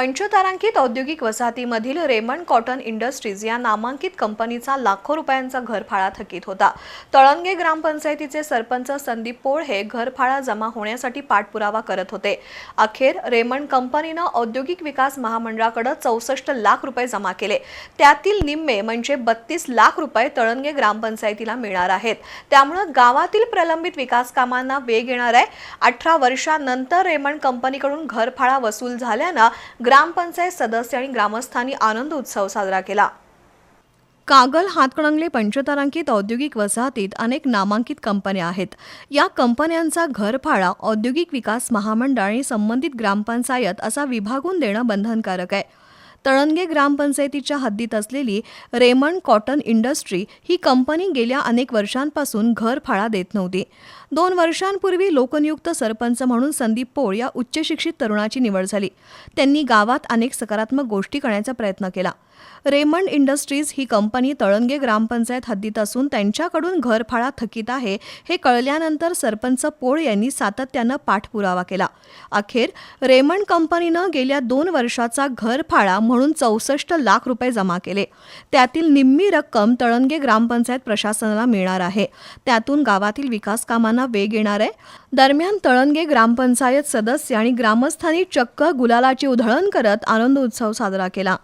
पंचतारांकित औद्योगिक वसाहतीमधील रेमंड कॉटन इंडस्ट्रीज या नामांकित कंपनीचा लाखो रुपयांचा घरफाळा थकीत होता. तळंगे ग्रामपंचायतीचे सरपंच संदीप पोळ हे घरफाळा जमा होण्यासाठी पाठपुरावा करत होते. अखेर रेमंड कंपनीनं औद्योगिक विकास महामंडळाकडे चौसष्ट लाख रुपये जमा केले. त्यातील निम्मे म्हणजे बत्तीस लाख रुपये तळंगे ग्रामपंचायतीला मिळणार आहेत. त्यामुळं गावातील प्रलंबित विकास कामांना वेग येणार आहे. अठरा वर्षानंतर रेमंड कंपनीकडून घरफाळा वसूल झाल्यानं ग्रामपंचायत सदस्य आणि ग्रामस्थांनी आनंद उत्सव साजरा केला. कागल हातकणंगले पंचतारांकित औद्योगिक वसाहतीत अनेक नामांकित कंपन्या आहेत. या कंपन्यांचा घरफाळा औद्योगिक विकास महामंडळ आणि संबंधित ग्रामपंचायत असा विभागून देणं बंधनकारक आहे. तळंगे ग्रामपंचायतीच्या हद्दीत असलेली रेमंड कॉटन इंडस्ट्री ही कंपनी गेल्या अनेक वर्षांपासून घरफाळा देत नव्हती. दोन वर्षांपूर्वी लोकनियुक्त सरपंच म्हणून संदीप पोळ या उच्चशिक्षित तरुणाची निवड झाली. त्यांनी गावात अनेक सकारात्मक गोष्टी करण्याचा प्रयत्न केला. रेमंड इंडस्ट्रीज ही कंपनी तळंगे ग्रामपंचायत हद्दीत असून त्यांच्याकडून घरफाळा थकीत आहे हे कळल्यानंतर सरपंच पोळ यांनी सातत्यानं पाठपुरावा केला. अखेर रेमंड कंपनीनं गेल्या दोन वर्षाचा घरफाळा म्हणून चौसष्ट लाख रुपये जमा केले. त्यातील निम्मी रक्कम तळंगे ग्रामपंचायत प्रशासनाला मिळणार आहे. त्यातून गावातील विकास कामांना वेग येणार आहे. दरम्यान तळंगे ग्रामपंचायत सदस्य आणि ग्रामस्थांनी चक्क गुलालाची उधळण करत आनंद उत्सव साजरा केला.